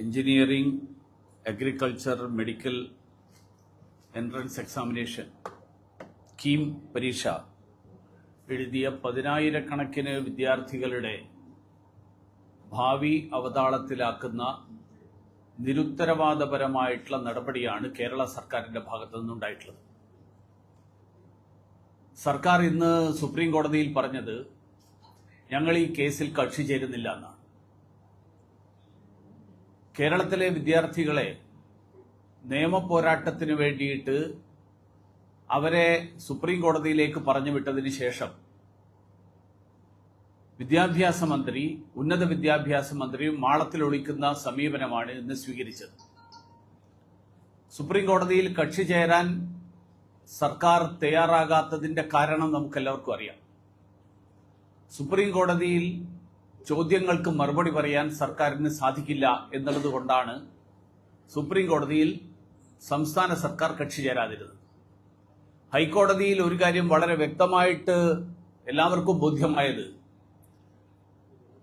Engineering agriculture medical entrance examination KEAM പരീക്ഷ എഴുതിയ പതിനായിരക്കണക്കിന് വിദ്യാർത്ഥികളുടെ ഭാവി അവതാളത്തിലാക്കുന്ന നിരുത്തരവാദപരമായിട്ടുള്ള നടപടിയാണ് കേരള സർക്കാരിന്റെ ഭാഗത്തു നിന്നുണ്ടായിട്ടുള്ളത്. സർക്കാർ ഇന്ന് സുപ്രീം കോടതിയിൽ പറഞ്ഞത് ഞങ്ങൾ ഈ കേസിൽ കക്ഷി ചേരുന്നില്ല എന്നാണ്. കേരളത്തിലെ വിദ്യാർത്ഥികളെ നിയമപോരാട്ടത്തിന് വേണ്ടിയിട്ട് അവരെ സുപ്രീം കോടതിയിലേക്ക് പറഞ്ഞു വിട്ടതിന് ശേഷം വിദ്യാഭ്യാസ മന്ത്രി ഉന്നത വിദ്യാഭ്യാസ മന്ത്രി മാളത്തിൽ ഒളിക്കുന്ന സമീപനമാണ് ഇന്ന് സ്വീകരിച്ചത്. സുപ്രീം കോടതിയിൽ കക്ഷി ചേരാൻ സർക്കാർ തയ്യാറാകാത്തതിന്റെ കാരണം നമുക്കെല്ലാവർക്കും അറിയാം. സുപ്രീം കോടതിയിൽ ചോദ്യങ്ങൾക്ക് മറുപടി പറയാൻ സർക്കാരിന് സാധിക്കില്ല എന്നുള്ളതുകൊണ്ടാണ് സുപ്രീം കോടതിയിൽ സംസ്ഥാന സർക്കാർ കക്ഷി ചേരാതിരുന്നത്. ഹൈക്കോടതിയിൽ ഒരു കാര്യം വളരെ വ്യക്തമായിട്ട് എല്ലാവർക്കും ബോധ്യമായത്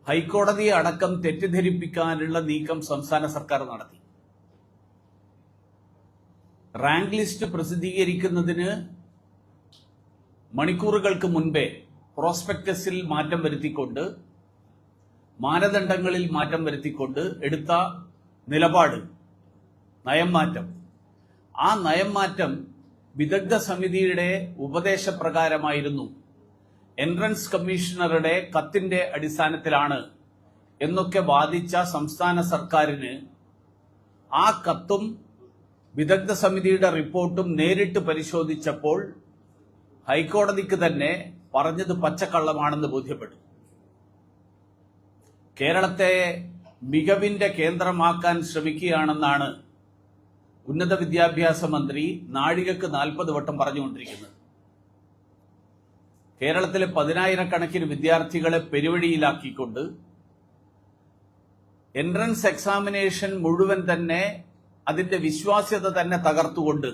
ഹൈക്കോടതിയെ അടക്കം തെറ്റിദ്ധരിപ്പിക്കാനുള്ള നീക്കം സംസ്ഥാന സർക്കാർ നടത്തി. റാങ്ക് ലിസ്റ്റ് പ്രസിദ്ധീകരിക്കുന്നതിന് മണിക്കൂറുകൾക്ക് മുൻപേ പ്രോസ്പെക്ടസിൽ മാറ്റം വരുത്തിക്കൊണ്ട് മാനദണ്ഡങ്ങളിൽ മാറ്റം വരുത്തിക്കൊണ്ട് എടുത്ത നിലപാട് നയം മാറ്റം ആ നയം മാറ്റം വിദഗ്ധ സമിതിയുടെ ഉപദേശപ്രകാരമായിരുന്നു. എൻട്രൻസ് കമ്മീഷണറുടെ കത്തിന്റെ അടിസ്ഥാനത്തിലാണ് എന്നൊക്കെ വാദിച്ച സംസ്ഥാന സർക്കാരിന് ആ കത്തും വിദഗ്ധ സമിതിയുടെ റിപ്പോർട്ടും നേരിട്ട് പരിശോധിച്ചപ്പോൾ ഹൈക്കോടതിക്ക് തന്നെ പറഞ്ഞത് പച്ചക്കള്ളമാണെന്ന് ബോധ്യപ്പെട്ടു. കേരളത്തെ മികവിന്റെ കേന്ദ്രമാക്കാൻ ശ്രമിക്കുകയാണെന്നാണ് ഉന്നത വിദ്യാഭ്യാസ മന്ത്രി നാഴികക്ക് നാൽപ്പത് വട്ടം പറഞ്ഞുകൊണ്ടിരിക്കുന്നത്. കേരളത്തിലെ പതിനായിരക്കണക്കിന് വിദ്യാർത്ഥികളെ പെരുവഴിയിലാക്കിക്കൊണ്ട് എൻട്രൻസ് എക്സാമിനേഷൻ മുഴുവൻ തന്നെ അതിന്റെ വിശ്വാസ്യത തന്നെ തകർത്തുകൊണ്ട്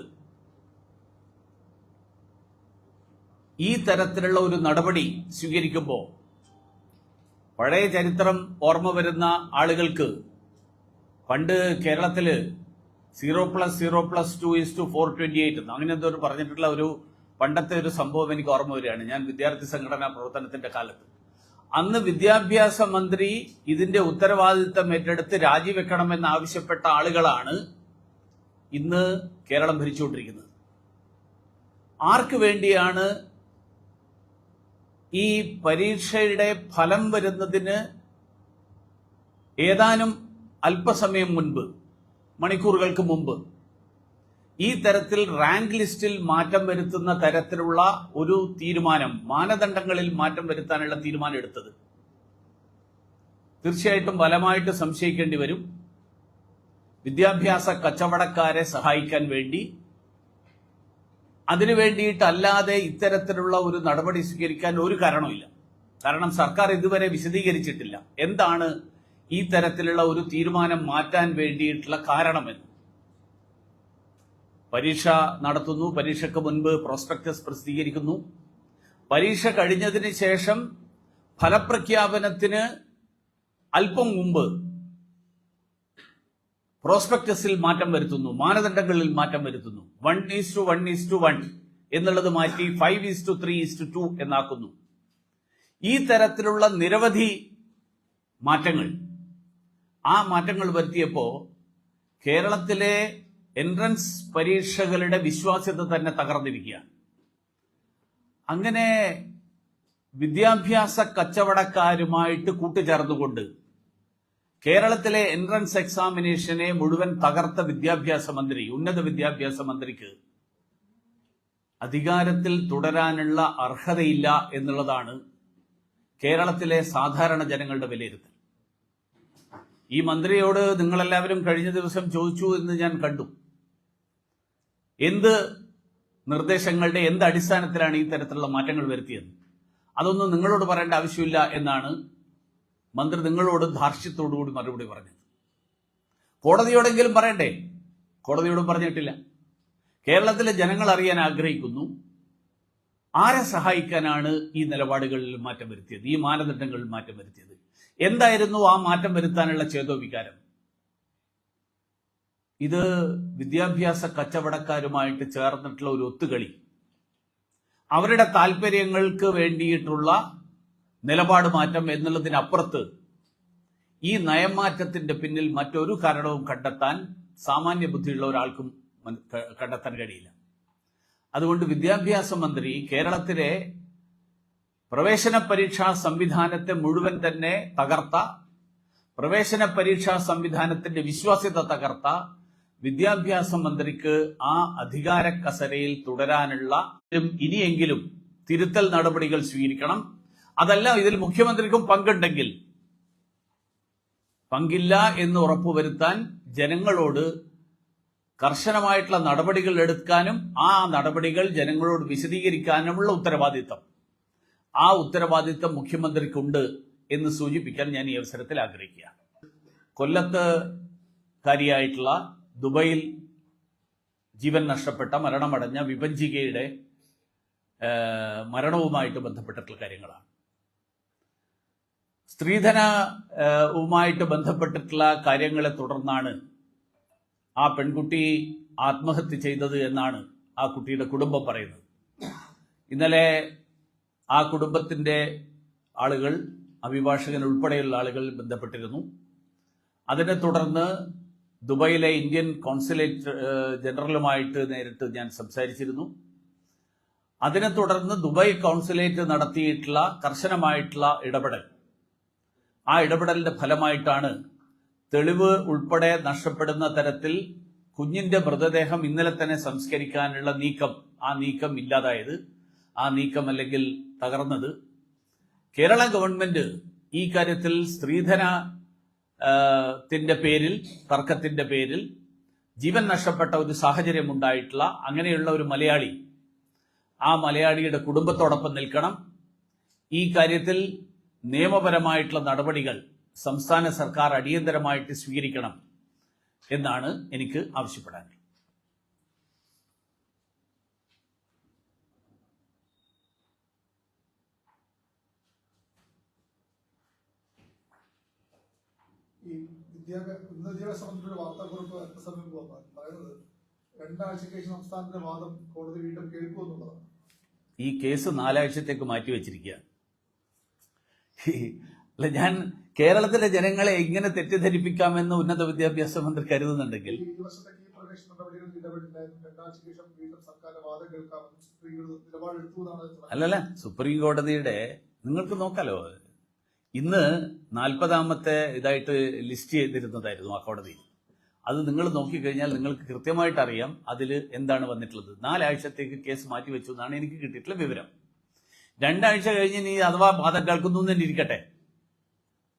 ഈ തരത്തിലുള്ള ഒരു നടപടി സ്വീകരിക്കുമ്പോൾ പഴയ ചരിത്രം ഓർമ്മ വരുന്ന ആളുകൾക്ക് പണ്ട് കേരളത്തിൽ zero plus zero plus two is two four twenty eight അങ്ങനെ എന്തോ പറഞ്ഞിട്ടുള്ള ഒരു പണ്ടത്തെ ഒരു സംഭവം എനിക്ക് ഓർമ്മ വരികയാണ്. ഞാൻ വിദ്യാർത്ഥി സംഘടനാ പ്രവർത്തനത്തിന്റെ കാലത്ത്. അന്ന് വിദ്യാഭ്യാസ മന്ത്രി ഇതിന്റെ ഉത്തരവാദിത്തം ഏറ്റെടുത്ത് രാജിവെക്കണമെന്ന് ആവശ്യപ്പെട്ട ആളുകളാണ് ഇന്ന് കേരളം ഭരിച്ചുകൊണ്ടിരിക്കുന്നത്. ആർക്ക് വേണ്ടിയാണ് ഈ പരീക്ഷയുടെ ഫലം വരുന്നതിന് ഏതാനും അല്പസമയം മുൻപ് മണിക്കൂറുകൾക്ക് മുമ്പ് ഈ തരത്തിൽ റാങ്ക് ലിസ്റ്റിൽ മാറ്റം വരുത്തുന്ന തരത്തിലുള്ള ഒരു തീരുമാനം മാനദണ്ഡങ്ങളിൽ മാറ്റം വരുത്താനുള്ള തീരുമാനം എടുത്തത്. തീർച്ചയായിട്ടും ബലമായിട്ട് സംശയിക്കേണ്ടി വരും. വിദ്യാഭ്യാസ കച്ചവടക്കാരെ സഹായിക്കാൻ വേണ്ടി അതിനു വേണ്ടിയിട്ടല്ലാതെ ഇത്തരത്തിലുള്ള ഒരു നടപടി സ്വീകരിക്കാൻ ഒരു കാരണമില്ല കാരണം സർക്കാർ ഇതുവരെ വിശദീകരിച്ചിട്ടില്ല. എന്താണ് ഈ തരത്തിലുള്ള ഒരു തീരുമാനം മാറ്റാൻ വേണ്ടിയിട്ടുള്ള കാരണമെന്ന് പരീക്ഷ നടത്തുന്നു. പരീക്ഷയ്ക്ക് മുൻപ് പ്രോസ്പെക്ടസ് പ്രസിദ്ധീകരിക്കുന്നു. പരീക്ഷ കഴിഞ്ഞതിന് ശേഷം ഫലപ്രഖ്യാപനത്തിന് അല്പം മുമ്പ് പ്രോസ്പെക്ടസിൽ മാറ്റം വരുത്തുന്നു മാനദണ്ഡങ്ങളിൽ മാറ്റം വരുത്തുന്നു. One is to one is to one എന്നുള്ളത് മാറ്റി five is to three is to two എന്നാക്കുന്നു. ഈ തരത്തിലുള്ള നിരവധി മാറ്റങ്ങൾ ആ മാറ്റങ്ങൾ വരുത്തിയപ്പോ കേരളത്തിലെ എൻട്രൻസ് പരീക്ഷകളുടെ വിശ്വാസ്യത തന്നെ തകർന്നിരിക്കുകയാണ്. അങ്ങനെ വിദ്യാഭ്യാസ കച്ചവടക്കാരുമായിട്ട് കൂട്ടുചേർന്നുകൊണ്ട് കേരളത്തിലെ എൻട്രൻസ് എക്സാമിനേഷനെ മുഴുവൻ തകർത്ത വിദ്യാഭ്യാസ മന്ത്രി ഉന്നത വിദ്യാഭ്യാസ മന്ത്രിക്ക് അധികാരത്തിൽ തുടരാനുള്ള അർഹതയില്ല എന്നുള്ളതാണ് കേരളത്തിലെ സാധാരണ ജനങ്ങളുടെ വിലയിരുത്തൽ. ഈ മന്ത്രിയോട് നിങ്ങളെല്ലാവരും കഴിഞ്ഞ ദിവസം ചോദിച്ചു എന്ന് ഞാൻ കണ്ടു. എന്ത് നിർദ്ദേശങ്ങളുടെ എന്ത് അടിസ്ഥാനത്തിലാണ് ഈ തരത്തിലുള്ള മാറ്റങ്ങൾ വരുത്തിയത്? അതൊന്നും നിങ്ങളോട് പറയേണ്ട ആവശ്യമില്ല എന്നാണ് മന്ത്രി നിങ്ങളോട് ധാർഷ്ട്യത്തോടുകൂടി മറുപടി പറഞ്ഞത്. കോടതിയോടെങ്കിലും പറയണ്ടേ? കോടതിയോടും പറഞ്ഞിട്ടില്ല. കേരളത്തിലെ ജനങ്ങൾ അറിയാൻ ആഗ്രഹിക്കുന്നു. ആരെ സഹായിക്കാനാണ് ഈ നിലപാടുകളിൽ മാറ്റം വരുത്തിയത്? ഈ മാനദണ്ഡങ്ങളിൽ മാറ്റം വരുത്തിയത്? എന്തായിരുന്നു ആ മാറ്റം വരുത്താനുള്ള ചേതോവികാരം? ഇത് വിദ്യാഭ്യാസ കച്ചവടക്കാരുമായിട്ട് ചേർന്നിട്ടുള്ള ഒരു ഒത്തുകളി. അവരുടെ താല്പര്യങ്ങൾക്ക് വേണ്ടിയിട്ടുള്ള നിലപാട് മാറ്റം എന്നുള്ളതിനപ്പുറത്ത് ഈ നയമാറ്റത്തിന്റെ പിന്നിൽ മറ്റൊരു കാരണവും കണ്ടെത്താൻ സാമാന്യ ബുദ്ധിയുള്ള ഒരാൾക്കും കണ്ടെത്താൻ കഴിയില്ല അതുകൊണ്ട് വിദ്യാഭ്യാസ മന്ത്രി കേരളത്തിലെ പ്രവേശന പരീക്ഷാ സംവിധാനത്തെ മുഴുവൻ തന്നെ തകർത്ത പ്രവേശന പരീക്ഷാ സംവിധാനത്തിന്റെ വിശ്വാസ്യത തകർത്ത വിദ്യാഭ്യാസ മന്ത്രിക്ക് ആ അധികാര കസരയിൽ തുടരാനുള്ള ഇനിയെങ്കിലും തിരുത്തൽ നടപടികൾ സ്വീകരിക്കണം. അതല്ല ഇതിൽ മുഖ്യമന്ത്രിക്കും പങ്കുണ്ടെങ്കിൽ. പങ്കില്ല എന്ന് ഉറപ്പുവരുത്താൻ ജനങ്ങളോട് കർശനമായിട്ടുള്ള നടപടികൾ എടുക്കാനും ആ നടപടികൾ ജനങ്ങളോട് വിശദീകരിക്കാനുമുള്ള ഉത്തരവാദിത്തം. ആ ഉത്തരവാദിത്തം മുഖ്യമന്ത്രിക്കുണ്ട് എന്ന് സൂചിപ്പിക്കാൻ ഞാൻ ഈ അവസരത്തിൽ ആഗ്രഹിക്കുകയാണ്. കൊല്ലത്ത് കാരിയായിട്ടുള്ള ദുബൈയിൽ ജീവൻ നഷ്ടപ്പെട്ട മരണമടഞ്ഞ വിഭജികയുടെ മരണവുമായിട്ട് ബന്ധപ്പെട്ടിട്ടുള്ള കാര്യങ്ങളാണ്. സ്ത്രീധനവുമായിട്ട് ബന്ധപ്പെട്ടിട്ടുള്ള കാര്യങ്ങളെ തുടർന്നാണ് ആ പെൺകുട്ടി ആത്മഹത്യ ചെയ്തത് എന്നാണ് ആ കുട്ടിയുടെ കുടുംബം പറയുന്നത്. ഇന്നലെ ആ കുടുംബത്തിന്റെ ആളുകൾ അഭിഭാഷകൻ ഉൾപ്പെടെയുള്ള ആളുകൾ ബന്ധപ്പെട്ടിരുന്നു. അതിനെ തുടർന്ന് ദുബൈയിലെ ഇന്ത്യൻ കോൺസുലേറ്റ് ജനറലുമായിട്ട് നേരിട്ട് ഞാൻ സംസാരിച്ചിരുന്നു. അതിനെ തുടർന്ന് ദുബായ് കോൺസുലേറ്റ് നടത്തിയിട്ടുള്ള കർശനമായിട്ടുള്ള ഇടപെടൽ ആ ഇടപെടലിന്റെ ഫലമായിട്ടാണ് തെളിവ് ഉൾപ്പെടെ നഷ്ടപ്പെടുന്ന തരത്തിൽ കുഞ്ഞിന്റെ മൃതദേഹം ഇന്നലെ തന്നെ സംസ്കരിക്കാനുള്ള നീക്കം ആ നീക്കം ഇല്ലാതായത് ആ നീക്കം അല്ലെങ്കിൽ തകർന്നത്. കേരള ഗവൺമെന്റ് ഈ കാര്യത്തിൽ സ്ത്രീധന ത്തിന്റെ പേരിൽ തർക്കത്തിന്റെ പേരിൽ ജീവൻ നഷ്ടപ്പെട്ട ഒരു സാഹചര്യം ഉണ്ടായിട്ടുള്ള അങ്ങനെയുള്ള ഒരു മലയാളി ആ മലയാളിയുടെ കുടുംബത്തോടൊപ്പം നിൽക്കണം. ഈ കാര്യത്തിൽ നിയമപരമായിട്ടുള്ള നടപടികൾ സംസ്ഥാന സർക്കാർ അടിയന്തരമായിട്ട് സ്വീകരിക്കണം എന്നാണ് എനിക്ക് ആവശ്യപ്പെടാൻ ഈ വിദ്യാഭ്യാസ ഉന്നത വിദ്യാഭ്യാസ മന്ത്രിയുടെ വാർത്താക്കുറിപ്പ് സമയം മുമ്പ് വന്നു. പറയുന്നത് രണ്ടാഴ്ചയ്ക്ക് ശേഷം സംസ്ഥാനത്തിന്റെ വാദം കോടതി വീണ്ടും കേൾക്കുമെന്നുള്ളതാണ്. ഈ കേസ് നാലാഴ്ചത്തേക്ക് മാറ്റിവെച്ചിരിക്കുകയാണ്. അല്ല ഞാൻ കേരളത്തിലെ ജനങ്ങളെ എങ്ങനെ തെറ്റിദ്ധരിപ്പിക്കാമെന്ന് ഉന്നത വിദ്യാഭ്യാസ മന്ത്രി കരുതുന്നുണ്ടെങ്കിൽ. അല്ലല്ല സുപ്രീം കോടതിയുടെ നിങ്ങൾക്ക് നോക്കാലോ. ഇന്ന് നാൽപ്പതാമത്തെ ഇതായിട്ട് ലിസ്റ്റ് ചെയ്തിരുന്നതായിരുന്നു ആ കോടതി അത് നിങ്ങൾ നോക്കിക്കഴിഞ്ഞാൽ നിങ്ങൾക്ക് കൃത്യമായിട്ട് അറിയാം അതിൽ എന്താണ് വന്നിട്ടുള്ളത്. നാലാഴ്ചത്തേക്ക് കേസ് മാറ്റി മാറ്റിവെച്ചു എന്നാണ് എനിക്ക് കിട്ടിയിട്ടുള്ള വിവരം. രണ്ടാഴ്ച കഴിഞ്ഞ് നീ അഥവാ വാദം കേൾക്കുന്നു തന്നെ ഇരിക്കട്ടെ.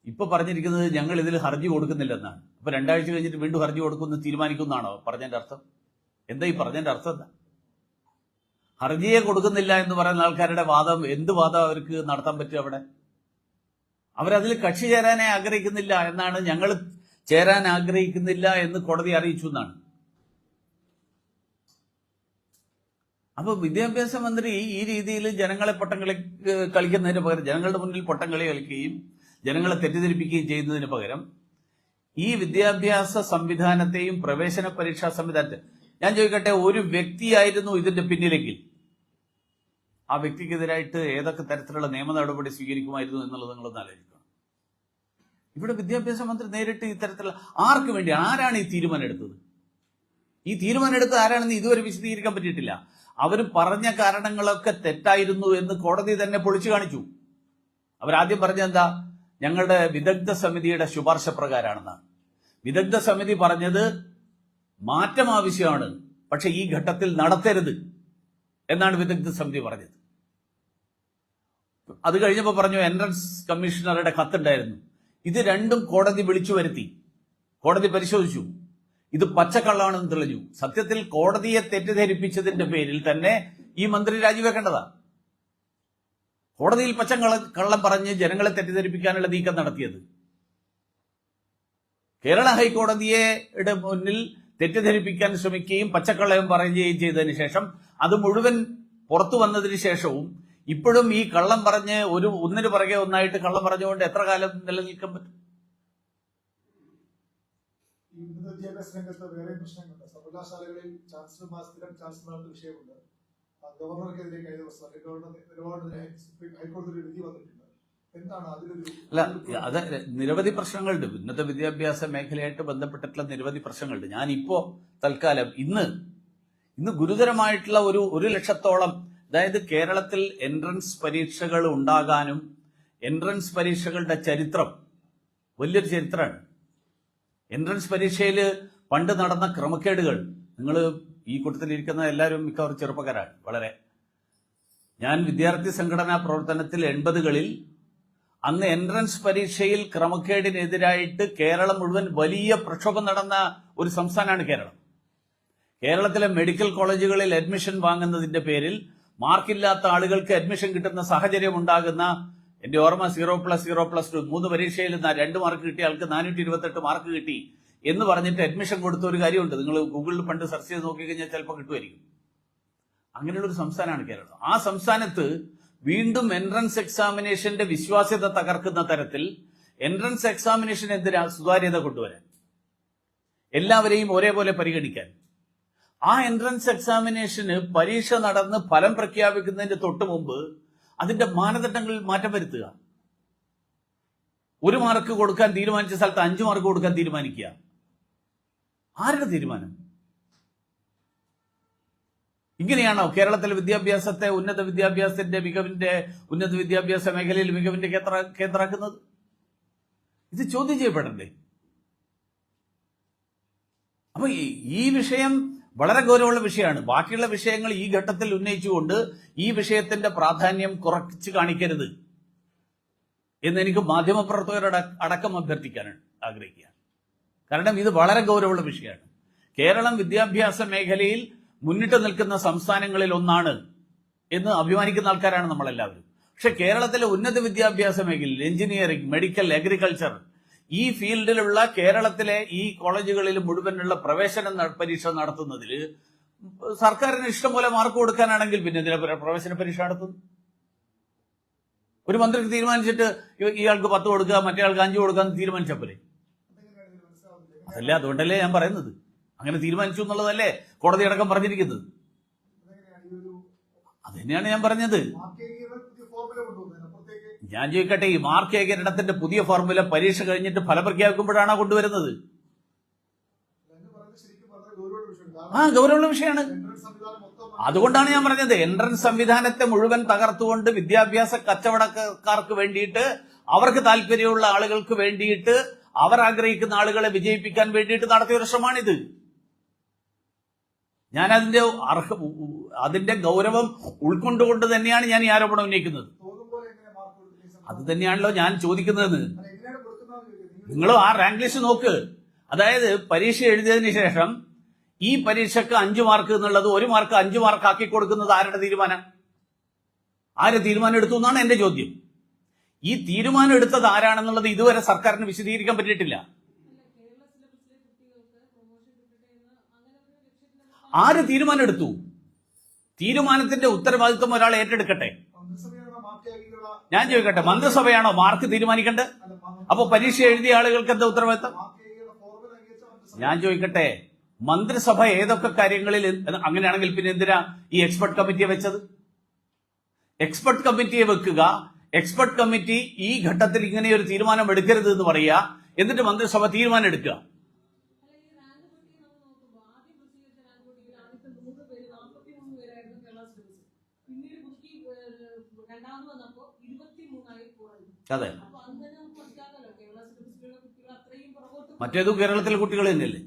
ഇപ്പൊ പറഞ്ഞിരിക്കുന്നത് ഞങ്ങൾ ഇതിൽ ഹർജി കൊടുക്കുന്നില്ലെന്നാണ്. അപ്പൊ രണ്ടാഴ്ച കഴിഞ്ഞിട്ട് വീണ്ടും ഹർജി കൊടുക്കുന്നു തീരുമാനിക്കുന്നതാണോ പറഞ്ഞതിന്റെ അർത്ഥം? എന്താ ഈ പറഞ്ഞതിന്റെ അർത്ഥം എന്താ? ഹർജിയെ കൊടുക്കുന്നില്ല എന്ന് പറയുന്ന ആൾക്കാരുടെ വാദം എന്ത് വാദം അവർക്ക് നടത്താൻ പറ്റും അവിടെ? അവരതിൽ കക്ഷി ചേരാനേ ആഗ്രഹിക്കുന്നില്ല എന്നാണ് ഞങ്ങൾ ചേരാൻ ആഗ്രഹിക്കുന്നില്ല എന്ന് കോടതി അറിയിച്ചു എന്നാണ്. അപ്പൊ വിദ്യാഭ്യാസ മന്ത്രി ഈ രീതിയിൽ ജനങ്ങളെ പൊട്ടം കളി കളിക്കുന്നതിന് പകരം ജനങ്ങളുടെ മുന്നിൽ പൊട്ടം കളി കളിക്കുകയും ജനങ്ങളെ തെറ്റിദ്ധരിപ്പിക്കുകയും ചെയ്യുന്നതിന് പകരം ഈ വിദ്യാഭ്യാസ സംവിധാനത്തെയും പ്രവേശന പരീക്ഷാ സംവിധാനത്തെ ഞാൻ ചോദിക്കട്ടെ ഒരു വ്യക്തിയായിരുന്നു ഇതിന്റെ പിന്നിലെങ്കിൽ ആ വ്യക്തിക്കെതിരായിട്ട് ഏതൊക്കെ തരത്തിലുള്ള നിയമ നടപടി സ്വീകരിക്കുമായിരുന്നു എന്നുള്ളത് നിങ്ങളൊന്ന് ആലോചിക്കണം. ഇവിടെ വിദ്യാഭ്യാസ മന്ത്രി നേരിട്ട് ഇത്തരത്തിലുള്ള ആർക്ക് വേണ്ടി ആരാണ് ഈ തീരുമാനം എടുത്തത്? ഈ തീരുമാനം എടുത്തത് ആരാണെന്ന് ഇതുവരെ വിശദീകരിക്കാൻ പറ്റിയിട്ടില്ല. അവർ പറഞ്ഞ കാരണങ്ങളൊക്കെ തെറ്റായിരുന്നു എന്ന് കോടതി തന്നെ പൊളിച്ചു കാണിച്ചു. അവരാദ്യം പറഞ്ഞ എന്താ ഞങ്ങളുടെ വിദഗ്ധ സമിതിയുടെ ശുപാർശ പ്രകാരമാണെന്നാണ് വിദഗ്ധ സമിതി പറഞ്ഞത് മാറ്റം ആവശ്യമാണ് പക്ഷെ ഈ ഘട്ടത്തിൽ നടത്തരുത് എന്നാണ് വിദഗ്ധ സമിതി പറഞ്ഞത്. അത് കഴിഞ്ഞപ്പോൾ പറഞ്ഞു എൻട്രൻസ് കമ്മീഷണറുടെ കത്തുണ്ടായിരുന്നു. ഇത് രണ്ടും കോടതി വിളിച്ചു വരുത്തി. കോടതി പരിശോധിച്ചു. ഇത് പച്ചക്കള്ളാണെന്ന് തെളിഞ്ഞു. സത്യത്തിൽ കോടതിയെ തെറ്റിദ്ധരിപ്പിച്ചതിന്റെ പേരിൽ തന്നെ ഈ മന്ത്രി രാജിവെക്കേണ്ടതാ. കോടതിയിൽ പച്ച കള്ളം പറഞ്ഞ് ജനങ്ങളെ തെറ്റിദ്ധരിപ്പിക്കാനുള്ള നീക്കം നടത്തിയത്. കേരള ഹൈക്കോടതിയുടെ മുന്നിൽ തെറ്റിദ്ധരിപ്പിക്കാൻ ശ്രമിക്കുകയും പച്ചക്കള്ളയും പറയുകയും ചെയ്തതിന് ശേഷം അത് മുഴുവൻ പുറത്തു വന്നതിന് ശേഷവും ഇപ്പോഴും ഈ കള്ളം പറഞ്ഞ് ഒരു ഒന്നിന് പുറകെ ഒന്നായിട്ട് കള്ളം പറഞ്ഞുകൊണ്ട് എത്ര കാലം നിലനിൽക്കാൻ പറ്റും? ഈ ഉന്നത വിദ്യാഭ്യാസ രംഗത്ത് വേറെ പ്രശ്നങ്ങളുണ്ട്. സർവകലാശാലകളിൽ ചാൻസലർമാർ സ്ഥിരം ചാൻസലർമാരുടെ വിഷയമുണ്ട്. ഗവർണർക്കെതിരെ കഴിഞ്ഞ ദിവസം അല്ലെങ്കിൽ ഗവർണർ നിലപാടിനെ സുപ്രീം ഹൈക്കോടതി ഒരു വിധി വന്നിട്ടുണ്ട്. അല്ല അത് നിരവധി പ്രശ്നങ്ങളുണ്ട്. ഉന്നത വിദ്യാഭ്യാസ മേഖലയായിട്ട് ബന്ധപ്പെട്ടിട്ടുള്ള നിരവധി പ്രശ്നങ്ങളുണ്ട്. ഞാൻ ഇപ്പോ തൽക്കാലം ഇന്ന് ഇന്ന് ഗുരുതരമായിട്ടുള്ള ഒരു ഒരു ലക്ഷത്തോളം അതായത് കേരളത്തിൽ എൻട്രൻസ് പരീക്ഷകൾ ഉണ്ടാകാനും എൻട്രൻസ് പരീക്ഷകളുടെ ചരിത്രം വലിയൊരു ചരിത്രമാണ്. എൻട്രൻസ് പരീക്ഷയിൽ പണ്ട് നടന്ന ക്രമക്കേടുകൾ. നിങ്ങൾ ഈ കൂട്ടത്തിലിരിക്കുന്ന എല്ലാവരും മിക്കവാറും ചെറുപ്പക്കാരാണ് വളരെ. ഞാൻ വിദ്യാർത്ഥി സംഘടനാ പ്രവർത്തനത്തിൽ എൺപതുകളിൽ അന്ന് എൻട്രൻസ് പരീക്ഷയിൽ ക്രമക്കേടിനെതിരായിട്ട് കേരളം മുഴുവൻ വലിയ പ്രക്ഷോഭം നടന്ന ഒരു സംസ്ഥാനമാണ് കേരളം. കേരളത്തിലെ മെഡിക്കൽ കോളേജുകളിൽ അഡ്മിഷൻ വാങ്ങുന്നതിന്റെ പേരിൽ മാർക്കില്ലാത്ത ആളുകൾക്ക് അഡ്മിഷൻ കിട്ടുന്ന സാഹചര്യം ഉണ്ടാകുന്ന എന്റെ ഓർമ്മ zero plus zero plus two. മൂന്ന് പരീക്ഷയിൽ രണ്ട് മാർക്ക് കിട്ടിയ ആൾക്ക് നാനൂറ്റി ഇരുപത്തെട്ട് മാർക്ക് കിട്ടി എന്ന് പറഞ്ഞിട്ട് അഡ്മിഷൻ കൊടുത്ത ഒരു കാര്യമുണ്ട്. നിങ്ങൾ ഗൂഗിളിൽ പണ്ട് സെർച്ച് ചെയ്ത് നോക്കിക്കഴിഞ്ഞാൽ ചിലപ്പോൾ കിട്ടുമായിരിക്കും. അങ്ങനെയുള്ള ഒരു സംസ്ഥാനമാണ് കേരളം. ആ സംസ്ഥാനത്ത് വീണ്ടും എൻട്രൻസ് എക്സാമിനേഷന്റെ വിശ്വാസ്യത തകർക്കുന്ന തരത്തിൽ എൻട്രൻസ് എക്സാമിനേഷൻ എന്തിനാ സുതാര്യത കൊണ്ടുവരാൻ? എല്ലാവരെയും ഒരേപോലെ പരിഗണിക്കാൻ. ആ എൻട്രൻസ് എക്സാമിനേഷന് പരീക്ഷ നടന്ന് ഫലം പ്രഖ്യാപിക്കുന്നതിന്റെ തൊട്ട് മുമ്പ് അതിന്റെ മാനദണ്ഡങ്ങളിൽ മാറ്റം വരുത്തുക. ഒരു മാർക്ക് കൊടുക്കാൻ തീരുമാനിച്ച സ്ഥലത്ത് അഞ്ചു മാർക്ക് കൊടുക്കാൻ തീരുമാനിക്കുക. ആരുടെ തീരുമാനം? ഇങ്ങനെയാണോ കേരളത്തിലെ വിദ്യാഭ്യാസത്തെ ഉന്നത വിദ്യാഭ്യാസത്തിന്റെ മികവിന്റെ ഉന്നത വിദ്യാഭ്യാസ മേഖലയിൽ മികവിന്റെ കേന്ദ്ര കേന്ദ്രാക്കുന്നത് ഇത് ചോദ്യം ചെയ്യപ്പെടണ്ടേ? അപ്പൊ ഈ- ഈ വിഷയം വളരെ ഗൗരവമുള്ള വിഷയമാണ്. ബാക്കിയുള്ള വിഷയങ്ങൾ ഈ ഘട്ടത്തിൽ ഉന്നയിച്ചുകൊണ്ട് ഈ വിഷയത്തിന്റെ പ്രാധാന്യം കുറച്ച് കാണിക്കരുത് എന്ന് എനിക്ക് മാധ്യമപ്രവർത്തകരോട് അടക്കം അഭ്യർത്ഥിക്കാനാണ് ആഗ്രഹിക്കുക കാരണം ഇത് വളരെ ഗൗരവമുള്ള വിഷയമാണ്. കേരളം വിദ്യാഭ്യാസ മേഖലയിൽ മുന്നിട്ട് നിൽക്കുന്ന സംസ്ഥാനങ്ങളിൽ ഒന്നാണ് എന്ന് അഭിമാനിക്കുന്ന ആൾക്കാരാണ് നമ്മളെല്ലാവരും. പക്ഷെ കേരളത്തിലെ ഉന്നത വിദ്യാഭ്യാസ മേഖലയിൽ എഞ്ചിനീയറിംഗ് മെഡിക്കൽ അഗ്രികൾച്ചർ ഈ ഫീൽഡിലുള്ള കേരളത്തിലെ ഈ കോളേജുകളിൽ മുഴുവനുള്ള പ്രവേശന പരീക്ഷ നടത്തുന്നതിൽ സർക്കാരിന് ഇഷ്ടം പോലെ മാർക്ക് കൊടുക്കാനാണെങ്കിൽ പിന്നെ ഇതിനെ പ്രവേശന പരീക്ഷ നടത്തുന്നു. ഒരു മന്ത്രിക്ക് തീരുമാനിച്ചിട്ട് ഇയാൾക്ക് പത്ത് കൊടുക്കുക മറ്റേ ആൾക്ക് അഞ്ച് കൊടുക്കുക എന്ന് തീരുമാനിച്ചാൽ അതല്ലേ അതുകൊണ്ടല്ലേ ഞാൻ പറയുന്നത്. അങ്ങനെ തീരുമാനിച്ചു എന്നുള്ളതല്ലേ കോടതി അടക്കം പറഞ്ഞിരിക്കുന്നത്. അത് തന്നെയാണ് ഞാൻ പറഞ്ഞത്. ഞാൻ ചോദിക്കട്ടെ ഈ മാർക്ക് ഏകീകരണത്തിന്റെ പുതിയ ഫോർമുല പരീക്ഷ കഴിഞ്ഞിട്ട് ഫലം പ്രഖ്യാപിക്കുമ്പോഴാണോ കൊണ്ടുവരുന്നത്? ആ ഗൗരവമുള്ള വിഷയമാണ്. അതുകൊണ്ടാണ് ഞാൻ പറഞ്ഞത് എൻട്രൻസ് സംവിധാനത്തെ മുഴുവൻ തകർത്തുകൊണ്ട് വിദ്യാഭ്യാസ കച്ചവടക്കാർക്ക് വേണ്ടിയിട്ട് അവർക്ക് താല്പര്യമുള്ള ആളുകൾക്ക് വേണ്ടിയിട്ട് അവർ ആഗ്രഹിക്കുന്ന ആളുകളെ വിജയിപ്പിക്കാൻ വേണ്ടിയിട്ട് നടത്തിയ ഒരു ശ്രമമാണിത്. ഞാൻ അതിന്റെ അർഹ അതിന്റെ ഗൗരവം ഉൾക്കൊണ്ടുകൊണ്ട് തന്നെയാണ് ഞാൻ ഈ ആരോപണം ഉന്നയിക്കുന്നത് തോന്നും പോലെ എങ്ങനെ മാർക്ക് കൊടുക്കുന്ന ഈ അത് തന്നെയാണല്ലോ ഞാൻ ചോദിക്കുന്നതെന്ന്. നിങ്ങൾ ആ റാങ്ക് ലിസ്റ്റ് നോക്ക്. അതായത് പരീക്ഷ എഴുതിയതിന് ശേഷം ഈ പരീക്ഷക്ക് അഞ്ചു മാർക്ക് എന്നുള്ളത് ഒരു മാർക്ക് അഞ്ചു മാർക്ക് ആക്കി കൊടുക്കുന്നത് ആരുടെ തീരുമാനം? ആര് തീരുമാനം എടുത്തു എന്നാണ് എന്റെ ചോദ്യം. ഈ തീരുമാനം എടുത്തത് ആരാണെന്നുള്ളത് ഇതുവരെ സർക്കാരിന് വിശദീകരിക്കാൻ പറ്റിയിട്ടില്ല. ആര് തീരുമാനം എടുത്തു? തീരുമാനത്തിന്റെ ഉത്തരവാദിത്വം ഒരാൾ ഏറ്റെടുക്കട്ടെ. ഞാൻ ചോദിക്കട്ടെ മന്ത്രിസഭയാണോ മാർക്ക് തീരുമാനിക്കേണ്ടത്? അപ്പോൾ അപ്പൊ പരീക്ഷ എഴുതിയ ആളുകൾക്ക് എന്താ ഉത്തരവാദിത്തം? ഞാൻ ചോദിക്കട്ടെ മന്ത്രിസഭ ഏതൊക്കെ കാര്യങ്ങളിൽ അങ്ങനെയാണെങ്കിൽ പിന്നെ എന്തിനാ ഈ എക്സ്പെർട്ട് കമ്മിറ്റിയെ വെച്ചത്? എക്സ്പെർട്ട് കമ്മിറ്റിയെ വെക്കുക എക്സ്പെർട്ട് കമ്മിറ്റി ഈ ഘട്ടത്തിൽ ഇങ്ങനെ ഒരു തീരുമാനം എടുക്കരുത് എന്ന് പറയുക എന്നിട്ട് മന്ത്രിസഭ തീരുമാനം എടുക്കുക അല്ല, ഈ റാങ്ക് പട്ടിക നമ്മൾ നോക്കുമ്പോൾ ആദ്യം പ്രസിദ്ധീകരിച്ച റാങ്ക് പട്ടികയിൽ ആദ്യത്തെ നൂറ് പേര് നാൽപ്പത്തിമൂന്ന് പേരായിരുന്നു കേരള സിലബസ് പിന്നീട് പുതുക്കി ഏഹ്, രണ്ടാമത് വന്നപ്പോൾ ഇരുപത്തിമൂന്നായി കുറഞ്ഞു അതെ അപ്പൊ അങ്ങനെ നമുക്ക് മനസ്സിലാക്കാലോ കേരള സിലബസിലുള്ള കുട്ടികൾ അത്രയും പുറകോട്ട് മറ്റേതും കേരളത്തിലെ കുട്ടികൾ തന്നെയല്ലേ അല്ല സി ബി എസ് ഇ പഠിക്കുന്ന കുട്ടികൾക്ക് ഉണ്ടാകുന്ന ഓപ്ഷൻ വൺ ഇസ്റ്റ് വൺ മറ്റേതും കേരളത്തിലെ കുട്ടികൾ തന്നെയല്ലേ?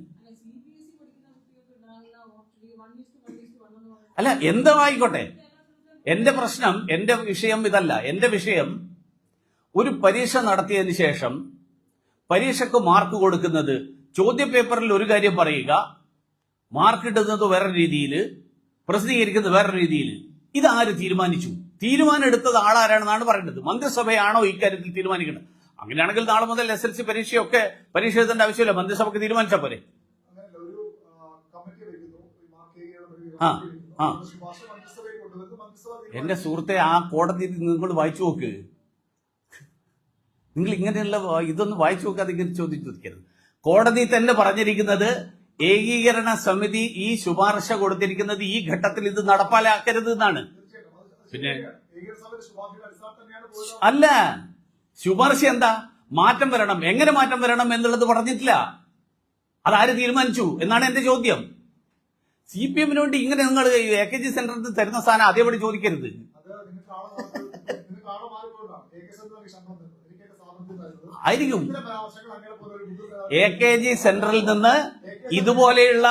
അല്ല എന്തോ ആയിക്കോട്ടെ എന്റെ പ്രശ്നം എന്റെ വിഷയം ഇതല്ല. എന്റെ വിഷയം ഒരു പരീക്ഷ നടത്തിയതിന് ശേഷം പരീക്ഷക്ക് മാർക്ക് കൊടുക്കുന്നത് ചോദ്യപേപ്പറിൽ ഒരു കാര്യം പറയുക മാർക്ക് ഇടുന്നത് വേറെ രീതിയിൽ പ്രസിദ്ധീകരിക്കുന്നത് വേറെ രീതിയിൽ ഇതാര് തീരുമാനിച്ചു? തീരുമാനം എടുത്തത് ആളാരാണെന്നാണ് പറയുന്നത് മന്ത്രിസഭയാണോ ഇക്കാര്യത്തിൽ തീരുമാനിക്കുന്നത് അങ്ങനെയാണെങ്കിൽ നാളെ മുതൽ എസ് എൽ സി പരീക്ഷയൊക്കെ പരീക്ഷ എഴുതേണ്ട ആവശ്യമില്ല. മന്ത്രിസഭയ്ക്ക് തീരുമാനിച്ച പോലെ ആ, ആ. എന്റെ സുഹൃത്തെ ആ കോടതി നിങ്ങൾ വായിച്ചു നോക്ക്. നിങ്ങൾ ഇങ്ങനെയുള്ള ഇതൊന്ന് വായിച്ചു നോക്കാതെ ഇങ്ങനെ ചോദിച്ചു ചോദിക്കരുത് കോടതി തന്നെ പറഞ്ഞിരിക്കുന്നത് ഏകീകരണ സമിതി ഈ ശുപാർശ കൊടുത്തിരിക്കുന്നത് ഈ ഘട്ടത്തിൽ ഇത് നടപ്പാലാക്കരുത് എന്നാണ്. പിന്നെ? അല്ല ശുപാർശ എന്താ? മാറ്റം വരണം. എങ്ങനെ മാറ്റം വരണം എന്നുള്ളത് പറഞ്ഞിട്ടില്ല. അതാര് തീരുമാനിച്ചു എന്നാണ് എന്റെ ചോദ്യം. സി പി എമ്മിന് വേണ്ടി ഇങ്ങനെ നിങ്ങൾ എ കെ ജി സെന്ററിൽ തരുന്ന സാധനം അതേപടി ചോദിക്കരുത്. ആയിരിക്കും. എ കെ ജി സെന്ററിൽ നിന്ന് ഇതുപോലെയുള്ള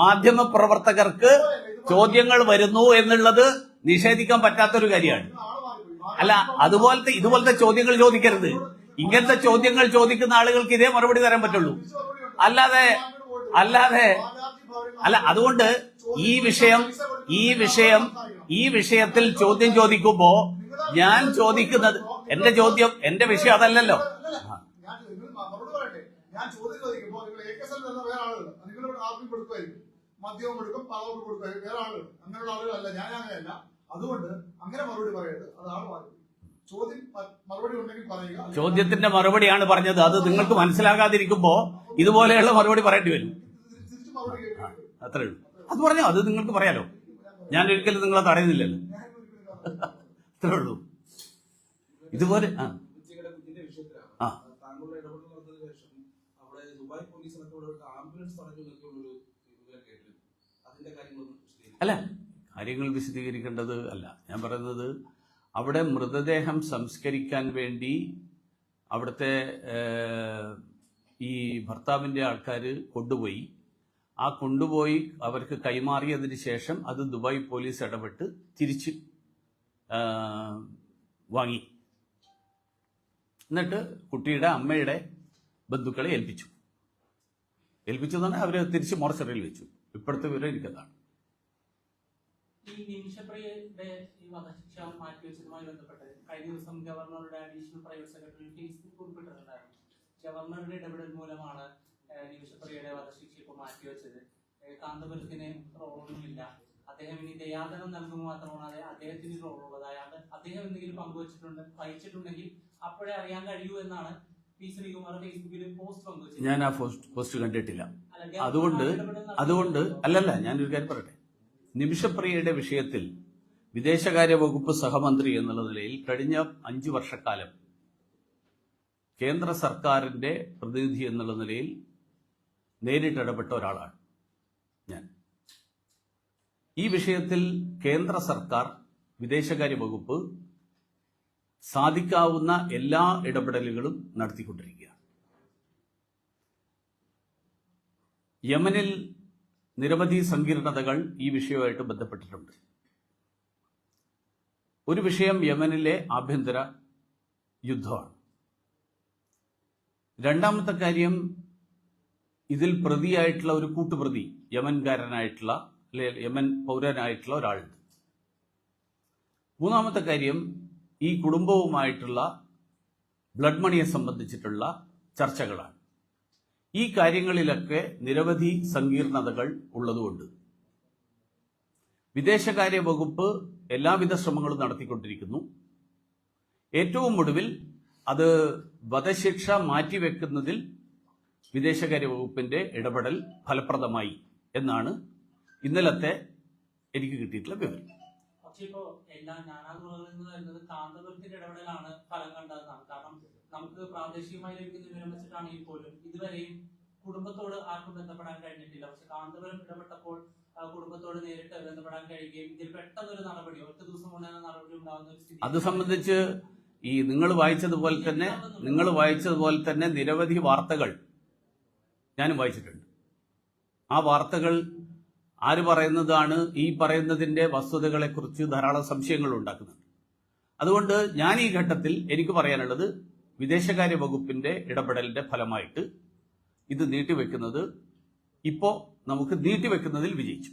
മാധ്യമ പ്രവർത്തകർക്ക് ചോദ്യങ്ങൾ വരുന്നു എന്നുള്ളത് നിഷേധിക്കാൻ പറ്റാത്തൊരു കാര്യമാണ്. അല്ല അതുപോലത്തെ ഇതുപോലത്തെ ചോദ്യങ്ങൾ ചോദിക്കരുത്. ഇങ്ങനത്തെ ചോദ്യങ്ങൾ ചോദിക്കുന്ന ആളുകൾക്ക് ഇതേ മറുപടി തരാൻ പറ്റുള്ളൂ. അല്ലാതെ അല്ലാതെ അല്ല അതുകൊണ്ട് ഈ വിഷയം ഈ വിഷയം ഈ വിഷയത്തിൽ ചോദ്യം ചോദിക്കുമ്പോ ഞാൻ ചോദിക്കുന്നത് എന്റെ ചോദ്യം എന്റെ വിഷയം അതല്ലല്ലോ. ഞാൻ ചോദ്യം ചോദിക്കുമ്പോൾ ആളുകൾ നിങ്ങൾ ആർക്കും കൊടുക്കും അങ്ങനെയുള്ള ആളുകളല്ല ഞാൻ അതുകൊണ്ട് അങ്ങനെ മറുപടി പറയരുത്. അതാണ് ആൾ ചോദ്യം മറുപടി ഉണ്ടെങ്കിൽ പറയുക. അല്ലെങ്കിൽ ചോദ്യത്തിന്റെ മറുപടിയാണ് പറഞ്ഞത്. അത് നിങ്ങൾക്ക് മനസ്സിലാകാതിരിക്കുമ്പോ ഇതുപോലെയുള്ള മറുപടി പറയേണ്ടി വരും. അത്രേ ഉള്ളൂ. അത് പറഞ്ഞോ അത് നിങ്ങൾക്ക് പറയാലോ? ഞാൻ ഒരിക്കലും നിങ്ങളെ തടയുന്നില്ലല്ലോ. അത്രേ ഉള്ളൂ. ഇതുപോലെ ആ. അല്ല കാര്യങ്ങൾ വിശദീകരിക്കേണ്ടത് അല്ല. ഞാൻ പറയുന്നത് അവിടെ മൃതദേഹം സംസ്കരിക്കാൻ വേണ്ടി അവിടുത്തെ ഈ ഭർത്താവിന്റെ ആൾക്കാർ കൊണ്ടുപോയി. ആ കൊണ്ടുപോയി അവർക്ക് കൈമാറിയതിന് ശേഷം അത് ദുബായ് പോലീസ് ഇടപെട്ട് തിരിച്ച് വാങ്ങി. എന്നിട്ട് കുട്ടിയുടെ അമ്മയുടെ ബന്ധുക്കളെ ഏൽപ്പിച്ചു. ഏൽപ്പിച്ചു തന്നെ അവർ തിരിച്ച് മോർച്ചറിയിൽ വെച്ചു. ഇപ്പോഴത്തെ വിവരം എനിക്കതാണ്. ഈ നിമിഷപ്രിയയുടെ ഈ വധശിക്ഷ മാറ്റിവെച്ചതുമായി ബന്ധപ്പെട്ട് കഴിഞ്ഞ ദിവസം ഗവർണറുടെ അഡീഷണൽ പ്രൈവറ്റ് സെക്രട്ടറി ഫേസ്ബുക്ക് കുറിപ്പിട്ടിട്ടുണ്ടായിരുന്നു ഗവർണറുടെ ഇടപെടൽ മൂലമാണ് നിമിഷപ്രിയയുടെ വധശിക്ഷ ഇപ്പോൾ മാറ്റിവെച്ചത് കാന്തപുരത്തിന് റോളൊന്നുമില്ല. അദ്ദേഹം ഇനി ദയാദനം നൽകുമ്പോൾ മാത്രമാണ്. അതെ അദ്ദേഹത്തിന് റോളുള്ളത് അയാൾ അദ്ദേഹം എന്തെങ്കിലും പങ്കുവച്ചിട്ടുണ്ട് വഹിച്ചിട്ടുണ്ടെങ്കിൽ അപ്പോഴേ അറിയാൻ കഴിയൂ എന്നാണ് പി ശ്രീകുമാർ ഫേസ്ബുക്കിൽ പോസ്റ്റ് പങ്കുവച്ചത് ഞാൻ ആ പോസ്റ്റ് കണ്ടിട്ടില്ല. അതുകൊണ്ട്? അതുകൊണ്ട് അല്ലല്ല ഞാനൊരു കാര്യം പറയട്ടെ. നിമിഷപ്രിയയുടെ വിഷയത്തിൽ വിദേശകാര്യ വകുപ്പ് സഹമന്ത്രി എന്നുള്ള നിലയിൽ കഴിഞ്ഞ അഞ്ചു വർഷക്കാലം കേന്ദ്ര സർക്കാരിന്റെ പ്രതിനിധി എന്നുള്ള നിലയിൽ നേരിട്ട് ഇടപെട്ട ഒരാളാണ് ഞാൻ. ഈ വിഷയത്തിൽ കേന്ദ്ര സർക്കാർ വിദേശകാര്യ വകുപ്പ് സാധിക്കാവുന്ന എല്ലാ ഇടപെടലുകളും നടത്തിക്കൊണ്ടിരിക്കുകയാണ്. യമനിൽ നിരവധി സങ്കീർണതകൾ ഈ വിഷയവുമായിട്ട് ബന്ധപ്പെട്ടിട്ടുണ്ട്. ഒരു വിഷയം യമനിലെ ആഭ്യന്തര യുദ്ധമാണ്. രണ്ടാമത്തെ കാര്യം ഇതിൽ പ്രതിയായിട്ടുള്ള ഒരു കൂട്ടുപ്രതി യമൻകാരനായിട്ടുള്ള അല്ലെ യമൻ പൗരനായിട്ടുള്ള ഒരാളുണ്ട്. മൂന്നാമത്തെ കാര്യം ഈ കുടുംബവുമായിട്ടുള്ള ബ്ലഡ് മണിയെ സംബന്ധിച്ചിട്ടുള്ള ചർച്ചകളാണ്. ഈ കാര്യങ്ങളിലൊക്കെ നിരവധി സങ്കീർണതകൾ ഉള്ളതുകൊണ്ട്. വിദേശകാര്യ വകുപ്പ് എല്ലാവിധ ശ്രമങ്ങളും നടത്തിക്കൊണ്ടിരിക്കുന്നു. ഏറ്റവും ഒടുവിൽ അത് വധശിക്ഷ മാറ്റിവെക്കുന്നതിൽ വിദേശകാര്യ വകുപ്പിന്റെ ഇടപെടൽ ഫലപ്രദമായി എന്നാണ് ഇന്നലത്തെ എനിക്ക് കിട്ടിയിട്ടുള്ള വിവരം. പക്ഷേ ഇപ്പോ എല്ലാ ഞാനാണ് കാന്തപുരത്തിന്റെ ഇടപെടലാണ് ഫലം കണ്ടതെന്നാണ് കാരണം നമുക്ക് പ്രാദേശികമായി ലഭിക്കുന്ന വിവരം വെച്ചിട്ടാണെങ്കിൽ പോലും ഇതുവരെയും കുടുംബത്തോട് ആർക്കും ബന്ധപ്പെടാൻ കഴിഞ്ഞിട്ടില്ല. പക്ഷെ കാന്തപുരം ഇടപെട്ടപ്പോൾ കുടുംബത്തോട് നേരിട്ട് ബന്ധപ്പെടാൻ കഴിയുകയും ഇതിൽ പെട്ടെന്നൊരു നടപടി ഒറ്റ ദിവസം കൊണ്ട് നടപടി ഉണ്ടാകുന്ന ഒരു സ്ഥിതി അത് സംബന്ധിച്ച് ഈ നിങ്ങൾ വായിച്ചതുപോലെ തന്നെ നിങ്ങൾ വായിച്ചതുപോലെ തന്നെ നിരവധി വാർത്തകൾ ഞാനും വായിച്ചിട്ടുണ്ട്. ആ വാർത്തകൾ ആര് പറയുന്നതാണ് ഈ പറയുന്നതിന്റെ വസ്തുതകളെക്കുറിച്ച് ധാരാളം സംശയങ്ങൾ ഉണ്ടാക്കുന്നുണ്ട്. അതുകൊണ്ട് ഞാൻ ഈ ഘട്ടത്തിൽ എനിക്ക് പറയാനുള്ളത് വിദേശകാര്യ വകുപ്പിന്റെ ഇടപെടലിന്റെ ഫലമായിട്ട് ഇത് നീട്ടിവെക്കുന്നത് ഇപ്പോൾ നമുക്ക് നീട്ടിവെക്കുന്നതിൽ വിജയിച്ചു.